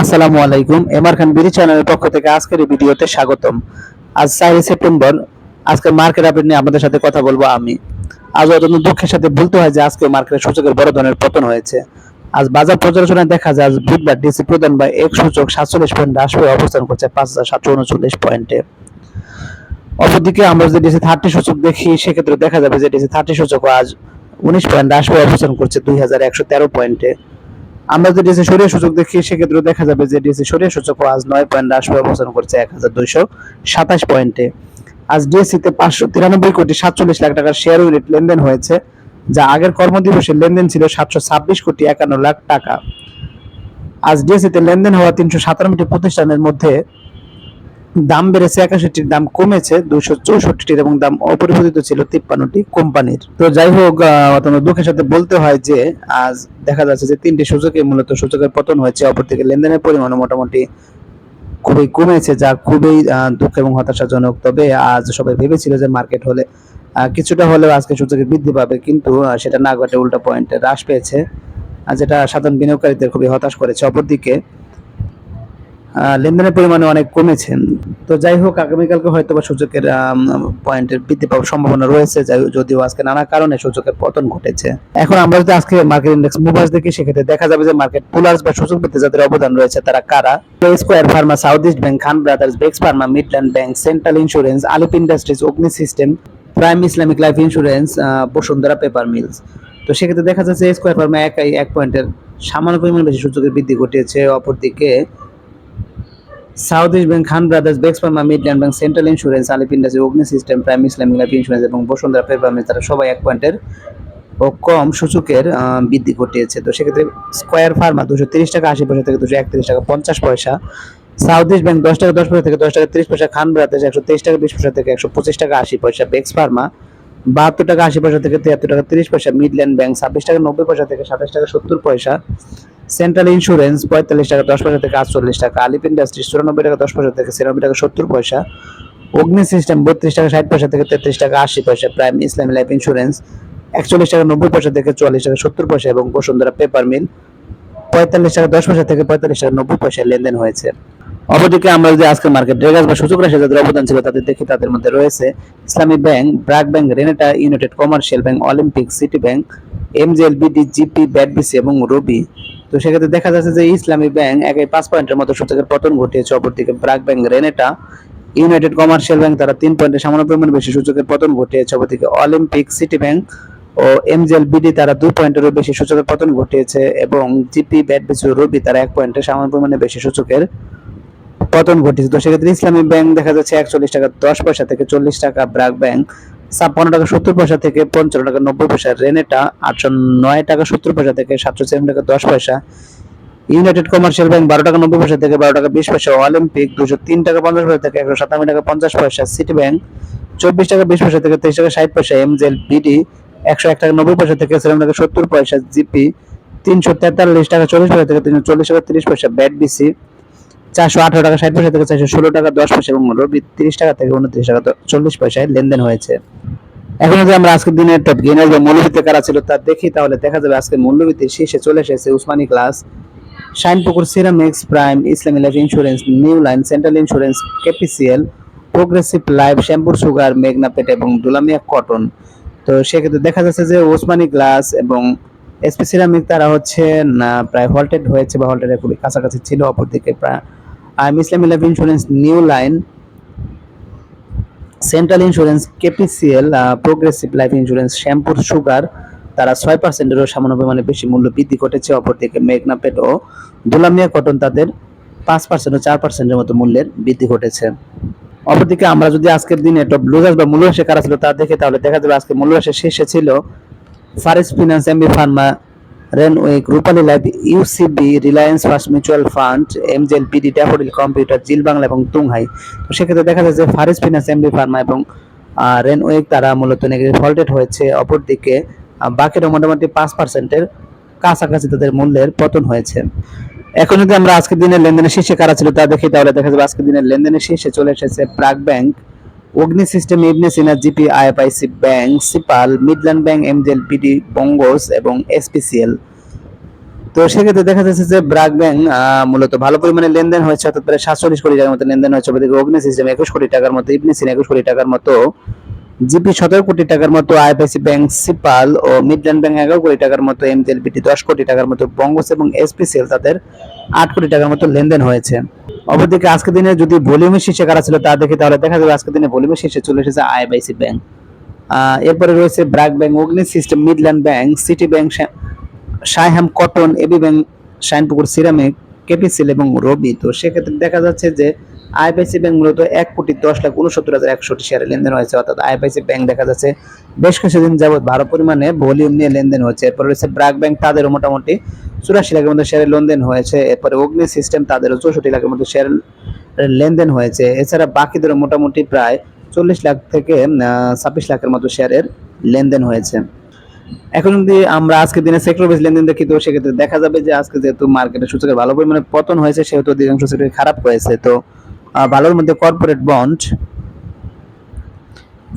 আসসালামু আলাইকুম, এমআর খান বিডি চ্যানেলের পক্ষ থেকে আজকের এই ভিডিওতে স্বাগতম। আজ চারই সেপ্টেম্বর, আজকে মার্কেট আপডেট নিয়ে আপনাদের সাথে কথা বলব আমি। আজ অত্যন্ত দুঃখের সাথে বলতে হয় যে আজকে মার্কেটের সূচকের বড় ধরনের পতন হয়েছে। আজ বাজার পর্যালোচনায় দেখা যায়, আজ বুধবার ডিসি প্রদান বা এক সূচক সাতচল্লিশ পয়েন্ট হ্রাস পেয়ে অবস্থান করছে পাঁচ হাজার সাতশো উনচল্লিশ পয়েন্টে। অপরদিকে আমরা যদি ডিসি থার্টি সূচক দেখি, সেক্ষেত্রে দেখা যাবে যে ডিসি থার্টি সূচক আজ উনিশ পয়েন্ট হ্রাস পেয়ে অবস্থান করছে দুই হাজার একশো তেরো পয়েন্টে। আমরা যে ডিএসসি সরিয়ে সূচক দেখি, সেক্ষেত্রে দেখা যাবে যে ডিএসসি সরিয়ে সূচক আজ নয় পয়েন্ট হ্রাস পেয়ে অবস্থান করছে এক হাজার দুইশো সাতাশ পয়েন্টে। আজ ডিএসসি তে পাঁচশো তিরানব্বই কোটি সাতচল্লিশ লাখ টাকার শেয়ার ইউনিট লেনদেন হয়েছে, যা আগের কর্মদিবসের লেনদেন ছিল সাতশো ছাব্বিশ কোটি একান্ন লাখ টাকা। আজ ডিএসসি তে লেনদেন হওয়া তিনশো সাতানব্বইটি প্রতিষ্ঠানের মধ্যে দাম বেড়েছে একাশিটির, দাম কমেছে দুশো চৌষট্টিটির এবং দাম অপরিবর্তিত ছিল তিপ্পান্নটি কোম্পানির। তো যাই হোক অত্যন্ত দুঃখের সাথে বলতে হয় যে, আজ দেখা যাচ্ছে যে তিনটি সূচকে মূলত সূচকের পতন হয়েছে। অপরদিকে লেনদেনের পরিমাণ মোটামুটি খুবই কমেছে, যা খুবই দুঃখ এবং হতাশাজনক। তবে আজ সবাই ভেবেছিল যে মার্কেট হলে কিছুটা হলেও আজকে সূচকে বৃদ্ধি পাবে, কিন্তু সেটা না ঘটে উল্টা পয়েন্টে হ্রাস পেয়েছে যেটা সাধারণ বিনিয়োগকারীদের খুবই হতাশ করেছে। অপরদিকে লেনদেনের পরিমাণে অনেক কমেছে। তো যাই হোক, আগামীকালকে হয়তো বা সূচকের পয়েন্টের বৃদ্ধি পাওয়ার সম্ভাবনা রয়েছে যদিও আজকে নানা কারণে সূচকের পতন ঘটেছে। এখন আমরা যদি আজকে মার্কেট ইন্ডেক্স মুভার্স দেখি, সেক্ষেত্রে দেখা যাবে যে মার্কেট পুলার্স বা সূচক বৃদ্ধি যাদের অবদান রয়েছে, তারা কারা? Square pharma south east bank Khan brothers বেক্স pharma Midland bank central insurance Alif industries Agni system prime Islamic life insurance Bashundhara paper mills তো সেক্ষেত্রে দেখা যাচ্ছে স্কোয়ার ফার্মা একাই এক পয়েন্টের সামান্য পরিমাণ বেশি সূচকের বৃদ্ধি ঘটিয়েছে। অপরদিকে south east bank, Khan brothers, বেক্স pharma, Midland bank, central insurance Alif industry Agni system, prime Islamic life insurance এবং বসুন্ধরা পেপার মিলস তারা সবাই এক পয়েন্টের ও কম সূচকের বৃদ্ধি ঘটিয়েছে। তো সেক্ষেত্রে স্কোয়ার ফার্মা দুশো তিরিশ টাকা, আশি পয়সা থেকে দুশো একত্রিশ টাকা, পঞ্চাশ পয়সা। সাউথ ইস্ট ব্যাংক দশ টাকা, দশ পয়সা থেকে দশ টাকা, তিরিশ পয়সা। খান ব্রাদার্স একশো তেইশ টাকা, বিশ পয়সা থেকে একশো পঁচিশ টাকা, আশি পয়সা। বেক্স ফার্মা বাহাত্তর টাকা, আশি পয়সা থেকে তিয়াত্তর টাকা, তিরিশ পয়সা। মিডল্যান্ড ব্যাংক ছাব্বিশ টাকা, নব্বই পয়সা থেকে সাতাশ টাকা, সত্তর পয়সা। সেন্ট্রাল ইন্স্যুরেন্স পঁয়তাল্লিশ টাকা, দশ পয়সা থেকে আটচল্লিশ টাকা। আলিপ ইন্ডাস্ট্রিজ চুরানব্বই টাকা, দশ পয়সা থেকে ছিয়ানব্বই টাকা, সত্তর পয়সা। অগ্নি সিস্টেম বত্রিশ টাকা, ষাট পয়সা থেকে তেত্রিশ টাকা, আশি পয়সা। প্রাইম ইসলামী লাইফ ইন্স্যুরেন্স একচল্লিশ টাকা, নব্বই পয়সা থেকে চুয়াল্লিশ টাকা, সত্তর পয়সা এবং বসুন্ধরা পেপার মিল পঁয়তাল্লিশ টাকা, দশ পয়সা থেকে পঁয়তাল্লিশ টাকা, নব্বই পয়সা লেনদেন হয়েছে। অপরদিকে আমরা যদি আজকে মার্কেট ড্রেগাস বা সূচক রাশি যাদের অবদান ছিল, তাদের দেখি, তাদের মধ্যে রয়েছে Islami bank BRAC bank Renata United commercial bank Olympic city bank MGL BD GP BATBC এবং রবি তো সেক্ষেত্রে দেখা যাচ্ছে যে ইসলামী ব্যাংক একাই পাঁচ পয়েন্টের মতো সূচকের পতন ঘটিয়েছে। অপরদিকে BRAC bank Renata, United commercial bank তারা তিন পয়েন্টের সামান্য পরিমাণ বেশি সূচকের পতন ঘটিয়েছে। অপরদিকে অলিম্পিক সিটি ব্যাংক ও এমজিএল বিডি তারা দুই পয়েন্টেরও বেশি সূচকের পতন ঘটিয়েছে এবং জিপি ব্যাটবিসি রবি তারা এক পয়েন্টের সামান্য পরিমাণে বেশি সূচকের পতন ঘটেছে তো সেক্ষেত্রে ইসলামী ব্যাংক দেখা যাচ্ছে একচল্লিশ টাকা দশ পয়সা থেকে চল্লিশ টাকা ব্র্যাক ব্যাংক ছাপ্পান্ন টাকা সত্তর পয়সা থেকে পঞ্চান্ন টাকা নব্বই পয়সা। রেনেটা আটশো নয় টাকা সত্তর পয়সা থেকে সাতশো সেভেন টাকা দশ পয়সা। ইউনাইটেড কমার্শিয়াল ব্যাংক বারো টাকা নব্বই পয়সা থেকে বারো টাকা বিশ পয়সা। অলিম্পিক দুশো তিন টাকা পঞ্চাশ পয়সা থেকে একশো সাতান্ন টাকা পঞ্চাশ পয়সা। সিটি ব্যাংক চব্বিশ টাকা বিশ পয়সা থেকে তেইশ টাকা ষাট পয়সা। এমজেল বিডি একশো এক টাকা নব্বই পয়সা থেকে সেভেন টাকা সত্তর পয়সা। জিপি তিনশো তেতাল্লিশ টাকা চল্লিশ পয়সা থেকে তিনশো চল্লিশ টাকা তিরিশ পয়সা। ব্যাট বিসি চারশো আঠারো টাকা, ষাট পয়সা থেকে চারশো ষোলো টাকা, দশ পয়সা এবং তিরিশ টাকা থেকে উনত্রিশ টাকা চল্লিশ পয়সায় লেনদেন হয়েছে। এখন যদি আমরা আজকের দিনের টপ গেইনার বা মূল্যবৃত্তি কারা ছিল তা দেখি, তাহলে দেখা যাবে আজকে মূল্যবৃত্তির শীর্ষে চলে এসেছে Usmani glass Shinepukur, ceramics, prime, Islami life insurance new line central insurance KPCL progressive life Shyampur sugar মেঘনা পেট এবং দুলামিয়া কটন তো সেক্ষেত্রে দেখা যাচ্ছে যে ওসমানী গ্লাস এবং এসপি সিরামিক তারা হচ্ছে না, প্রায় হল্টেড হয়েছে বা হল্টেডের খুবই কাছাকাছি ছিল, অপরদিকে প্রায় আর Islami life insurance new line, central insurance, KPCL progressive life insurance Shyampur sugar, তারা ছয় পার্সেন্টেরও সামান্য পরিমাণে বেশি মূল্য বৃদ্ধি ঘটেছে অপরদিকে মেঘনা পেট ও দুলামিয়া কটন তাদের পাঁচ পার্সেন্ট ও চার পার্সেন্টের মতো মূল্যের বৃদ্ধি ঘটেছে। অপরদিকে আমরা যদি আজকের দিনে টপ লুজার্স বা মূল্যরাশি কারা ছিল তা দেখে তাহলে দেখা যাবে আজকে মূল্যরাশি শীর্ষে ছিল Faris finance, Ambee pharma Renwick Rupali life UCB Reliance first mutual fund, MJL, PD, Daffodil, computer, zeal Bangla এবং তুংহাই। তো সেক্ষেত্রে দেখা যাচ্ছে ফারিস ফিনান্স এমবি ফার্মা এবং রেনউইক তারা মূলত নেগেটিভ ফল্টেড হয়েছে। অপরদিকে বাকিরা মোটামুটি পাঁচ পার্সেন্টের কাছাকাছি তাদের মূল্যের পতন হয়েছে। এখন যদি আমরা আজকের দিনের লেনদেনের শীর্ষে কারা ছিল তা দেখি, তাহলে দেখা যাবে আজকের দিনের লেনদেনের শীর্ষে চলে এসেছে BRAC bank. Agni system, Ibn Sina, GP, IFIC bank, সিপাল, Midland bank, MJL, PD, Bangas এবং এসপিসিএল। তো সেক্ষেত্রে দেখা যাচ্ছে যে ব্রাক ব্যাংক মূলত ভালো পরিমাণে লেনদেন হয়েছে, অর্থাৎ প্রায় সাতচল্লিশ কোটি টাকার মতো লেনদেন হয়েছে ওদিকে অগ্নি সিস্টেম একুশ কোটি টাকার মতো ইবনিসিন একুশ কোটি টাকার মতো, জিপি সতেরো কোটি টাকার মতো আইপিআইসি ব্যাংক, সিপাল ও মিডল্যান্ড ব্যাংক এগারো কোটি টাকার মতো এমজিএলবিটি দশ কোটি টাকার মতো, বঙ্গস এবং এসপিসিএল তাদের আট কোটি টাকার মতো লেনদেন হয়েছে। অপরদিকে আজকের দিনে যদি ভলিউমের শীর্ষে কারা ছিল তা দেখে তাহলে দেখা যাবে আজকের দিনে ভলিউমের শীর্ষে চলে এসেছে আইবাইসি ব্যাংক এরপরে রয়েছে BRAC bank Agni system Midland bank city bank Saiham cotton AB bank Shinepukur ceramic KPCL এবং রবি তো সেক্ষেত্রে দেখা যাচ্ছে যে আইপিআইসি ব্যাংক মূলত এক কোটি দশ লাখ উনসত্তর হাজার একশোটি শেয়ারে লেনদেন হয়েছে, অর্থাৎ আইপিআইসি ব্যাংক দেখা যাচ্ছে বেশ কিছুদিন যাবত ভালো পরিমাণে ভলিউম নিয়ে লেনদেন হচ্ছে এরপর রয়েছে ব্র্যাক ব্যাংক, তাদেরও মোটামুটি চুরাশি লাখের মধ্যে শেয়ারের লেনদেন হয়েছে। এরপরে অগ্নি সিস্টেম, তাদেরও চৌষট্টি লাখের মধ্যে শেয়ার লেনদেন হয়েছে। এছাড়া বাকিদেরও মোটামুটি প্রায় চল্লিশ লাখ থেকে ছাব্বিশ লাখের মতো শেয়ারের লেনদেন হয়েছে। এখন যদি আমরা আজকের দিনে সেক্টর বেস লেনদেন দেখি, তো সেক্ষেত্রে দেখা যাবে যে আজকে যেহেতু মার্কেটে সূচকের ভালো পরিমাণে পতন হয়েছে, সেহেতু অধিকাংশ সেক্টর খারাপ হয়েছে। তো ভালোর মধ্যে corporate bond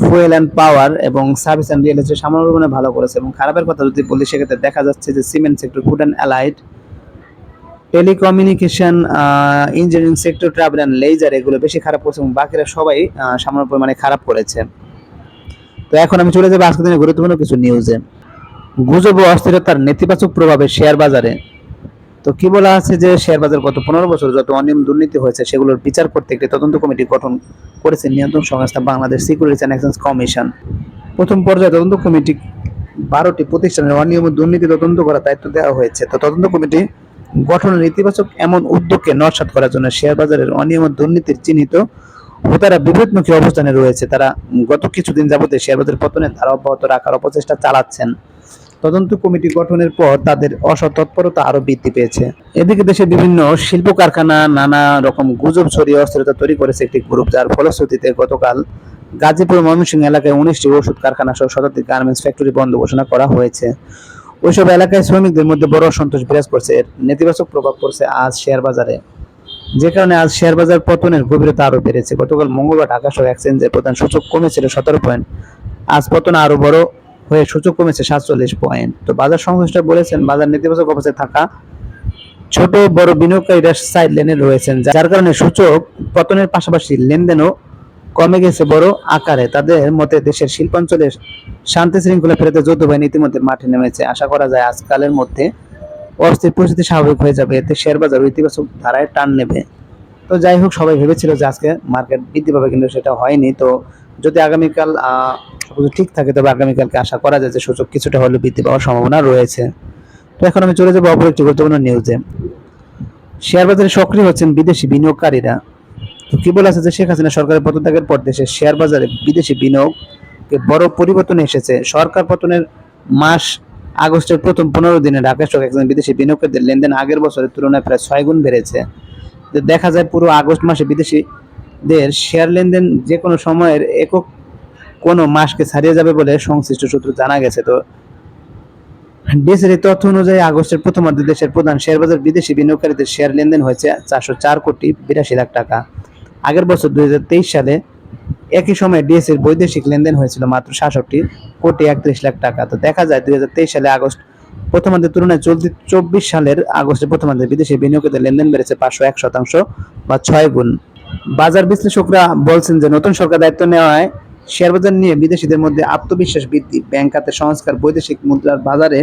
fuel and power এবং সার্ভিস অ্যান্ড রিয়েল এস্টেট সামান্য পরিমাণে ভালো করেছে এবং খারাপের কথা যদি বলি, সেক্ষেত্রে দেখা যাচ্ছে যে cement sector food and allied telecommunication engineering sector travel and leisure এগুলো বেশি খারাপ করেছে এবং বাকিরা সবাই সামান্য পরিমাণে খারাপ করেছে। তো এখন আমি চলে যাব আজকের দিনে গুরুত্বপূর্ণ কিছু নিউজে গুজব ও অস্থিরতার নেতিবাচক প্রভাবে শেয়ার বাজারে তো কি বলা আছে যে শেয়ার বাজার গত পনেরো বছর যত অনিয়ম দুর্নীতি হয়েছে, সেগুলোর বিচার করতে একটি তদন্ত কমিটি গঠন করেছে নিয়ন্ত্রণ সংস্থা Bangladesh securities and exchange commission প্রথম পর্যায়ে তদন্ত কমিটি বারোটি প্রতিষ্ঠানের অনিয়ম দুর্নীতি তদন্ত করার দায়িত্ব দেওয়া হয়েছে। তো তদন্ত কমিটি গঠনের ইতিবাচক এমন উদ্যোগকে নস্বাত করার জন্য শেয়ার বাজারের অনিয়ম দুর্নীতির চিহ্নিত ও তারা বিপদমুখী অবস্থানে রয়েছে। তারা গত কিছুদিন যাবতে শেয়ার বাজার পতনের ধারা অব্যাহত রাখার অপচেষ্টা চালাচ্ছেন। তদন্ত কমিটি গঠনের পর তাদের অসৎ তৎপরতা আরও বৃদ্ধি পেয়েছে। এদিকে দেশের বিভিন্ন শিল্প কারখানা নানা রকম গুজব ছড়িয়ে অস্থিরতা তৈরি করেছে একটি গ্রুপ, যার ফলশ্রুতিতে গতকাল গাজীপুর ময়মনসিংহ এলাকায় উনিশটি ওষুধ কারখানা সহ শতাধিক গার্মেন্টস ফ্যাক্টরি বন্ধ ঘোষণা করা হয়েছে। ওইসব এলাকায় শ্রমিকদের মধ্যে বড় অসন্তোষ বিরাজ করছে, এর নেতিবাচক প্রভাব পড়ছে আজ শেয়ার বাজারে। যে কারণে আজ শেয়ার বাজার পতনের গভীরতা আরও বেড়েছে। গতকাল মঙ্গলবার ঢাকা সহ এক্সচেঞ্জের প্রধান সূচক কমেছিল সতেরো পয়েন্ট। আজ পতন আরও বড় হয়ে সূচক কমেছে সাতচল্লিশ পয়েন্ট তো বাজার সংশ্লিষ্ট বলেছেন, বাজার নেতিবাচক অবস্থায় থাকা ছোট বড় বিনিয়োগকারীরা সাইড লেনে রয়েছেন যার কারণে সূচক পতনের পাশাপাশি লেনদেনও কমে গেছে বড় আকারে। তাদের মতে দেশের শিল্পাঞ্চলে শান্তি শৃঙ্খলা ফেরাতে যৌথ বাহিনী ইতিমধ্যে মাঠে নেমেছে। আশা করা যায় আজকালের মধ্যে অস্থির পরিস্থিতি স্বাভাবিক হয়ে যাবে। এতে শেয়ার বাজার ইতিবাচক ধারায় টান নেবে। তো যাই হোক, সবাই ভেবেছিল যে আজকে মার্কেট বৃদ্ধি পাবে, কিন্তু সেটা হয়নি। তো যদি আগামীকাল সবকিছু ঠিক থাকে, তবে আগামীকালকে আশা করা যায় যে সূচক কিছুটা হলেও বৃদ্ধি পাওয়ার সম্ভাবনা রয়েছে। তো এখন আমি চলে যাব অপর একটি গুরুত্বপূর্ণ নিউজে শেয়ার বাজারে সক্রিয় হচ্ছেন বিদেশি বিনিয়োগকারীরা। তো কি বলা আছে যে শেখ হাসিনা সরকারের পদত্যাগের পর দেশের শেয়ার বাজারে বিদেশি বিনিয়োগে বড় পরিবর্তন এসেছে। সরকার পতনের মাস আগস্টের প্রথম পনেরো দিনে ঢাকা স্টক এক্সচেঞ্জ বিদেশি বিনিয়োগকারীদের লেনদেন আগের বছরের তুলনায় প্রায় ছয় গুণ বেড়েছে। দেখা যায় পুরো আগস্ট মাসে বিদেশিদের শেয়ার লেনদেন যে কোনো সময়ের একক কোনো মাসকে ছাড়িয়ে যাবে বলে সংশ্লিষ্ট সূত্র জানা গেছে। তো এই তথ্য অনুযায়ী আগস্টের প্রথমার্ধে দেশের প্রধান শেয়ার বাজার বিদেশি বিনিয়োগকারীদের শেয়ার লেনদেন হয়েছে চারশো চার কোটি বিরাশি লাখ টাকা। আগের বছর দুই সালে একই সময়ে ডিএসএর বৈদেশিক লেনদেন হয়েছিল মাত্র সাতষট্টি কোটি একত্রিশ লাখ টাকা। তো দেখা যায় দুই হাজার তেইশ সালে আগস্ট প্রথমার্ধের তুলনায় চলতি চব্বিশ সালের আগস্টের প্রথমার্ধে বিদেশি বিনিয়োগকারীদের লেনদেন বেড়েছে পাঁচশো এক শতাংশ বা ছয় গুণ। বাজার বিশ্লেষকরা বলছেন যে নতুন সরকার দায়িত্ব নেওয়ায় শেয়ার বাজার নিয়ে বিদেশিদের মধ্যে আত্মবিশ্বাস বৃদ্ধি, ব্যাংক খাতে সংস্কার, বৈদেশিক মুদ্রার বাজারে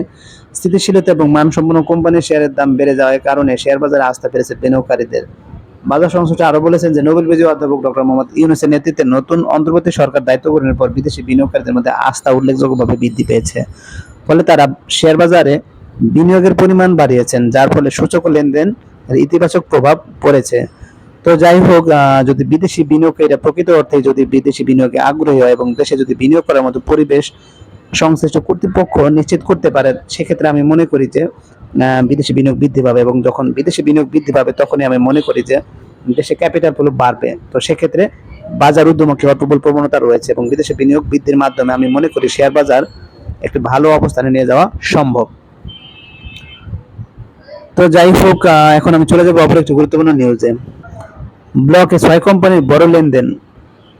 স্থিতিশীলতা এবং মানসম্পন্ন কোম্পানির শেয়ারের দাম বেড়ে যাওয়ার কারণে শেয়ার বাজারে আস্থা পেরেছে বিনিয়োগকারীদের বাজার সংশ্লিষ্ট আরও বলেছেন যে নোবেল বিজয়ী অধ্যাপক ডক্টর মোহাম্মদ ইউনুসের নেতৃত্বে নতুন অন্তর্বর্তী সরকার দায়িত্ব গ্রহণের পর বিদেশি বিনিয়োগকারীদের মধ্যে আস্থা উল্লেখযোগ্যভাবে বৃদ্ধি পেয়েছে। ফলে তারা শেয়ার বাজারে বিনিয়োগের পরিমাণ বাড়িয়েছেন, যার ফলে সূচক লেনদেন ইতিবাচক প্রভাব পড়েছে। তো যাই হোক যদি বিদেশি বিনিয়োগকারীরা প্রকৃত অর্থে যদি বিদেশি বিনিয়োগে আগ্রহী হয় এবং দেশে যদি বিনিয়োগ করার মতো পরিবেশ সংশ্লিষ্ট কর্তৃপক্ষ নিশ্চিত করতে পারে, সেক্ষেত্রে আমি মনে করি যে বিদেশি বিনিয়োগ বৃদ্ধি পাবে এবং যখন বিদেশি বিনিয়োগ বৃদ্ধি পাবে, তখনই আমি মনে করি যে, দেশে ক্যাপিটাল ফ্লো বাড়বে। তো সেক্ষেত্রে বাজার উদ্যমকে প্রবল প্রবণতা রয়েছে এবং বিদেশে বিনিয়োগ বৃদ্ধির মাধ্যমে আমি মনে করি শেয়ার বাজার একটি ভালো অবস্থানে নিয়ে যাওয়া সম্ভব। তো যাই হোক এখন আমি চলে যাব অপর একটি গুরুত্বপূর্ণ নিউজে ব্লকে ছয় কোম্পানির বড় লেনদেন।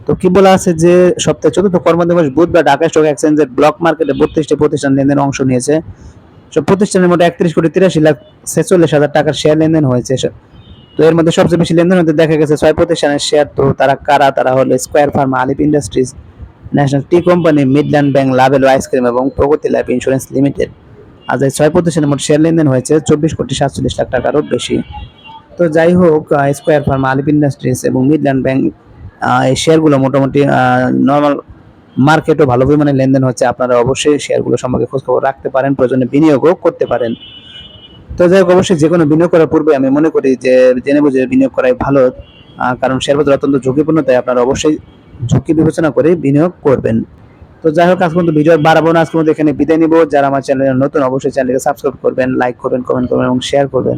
তো কি বলা আছে যে সপ্তাহে চতুর্থ কর্মদিবস বুধবার ঢাকা স্টক এক্সচেঞ্জের ব্লক মার্কেটে বত্রিশটি প্রতিষ্ঠান লেনদেন অংশ নিয়েছে। সব প্রতিষ্ঠানের মোট একত্রিশ কোটি তিরাশি লাখ ছেচল্লিশ হাজার টাকার শেয়ার লেনদেন হয়েছে। তো এর মধ্যে সবচেয়ে বেশি লেনদেন হতে দেখা গেছে ছয় প্রতিষ্ঠানের শেয়ার তো তারা কারা? তারা হলো square pharma Alif industries national tea company Midland bank Lovello ice cream এবং প্রগতি লাইফ ইন্স্যুরেন্স লিমিটেড আজ এই ছয় প্রতিষ্ঠানের মোট শেয়ার লেনদেন হয়েছে চব্বিশ কোটি সাতচল্লিশ লাখ টাকারও বেশি। তো যাই হোক স্কোয়ার ফার্মা আলিপ ইন্ডাস্ট্রিজ এবং মিডল্যান্ড ব্যাংক এই শেয়ারগুলো মোটামুটি নর্মাল মার্কেটও ভালো পরিমাণে লেনদেন হচ্ছে। আপনারা অবশ্যই শেয়ারগুলো সম্পর্কে খোঁজখবর রাখতে পারেন, প্রয়োজনে বিনিয়োগও করতে পারেন। তো যাই হোক, অবশ্যই যে কোনো বিনিয়োগ করার পূর্বে আমি মনে করি যে, জেনে বুঝে বিনিয়োগ করাই ভালো কারণ শেয়ার বাজার অত্যন্ত ঝুঁকিপূর্ণ, তাই আপনারা অবশ্যই ঝুঁকি বিবেচনা করে বিনিয়োগ করবেন। তো যাই হোক আজ পর্যন্ত ভিডিও বাড়াবো না আজকের মধ্যে এখানে বিদায় নিব। যারা আমার চ্যানেলে নতুন, অবশ্যই চ্যানেলকে সাবস্ক্রাইব করবেন লাইক করবেন কমেন্ট করবেন এবং শেয়ার করবেন।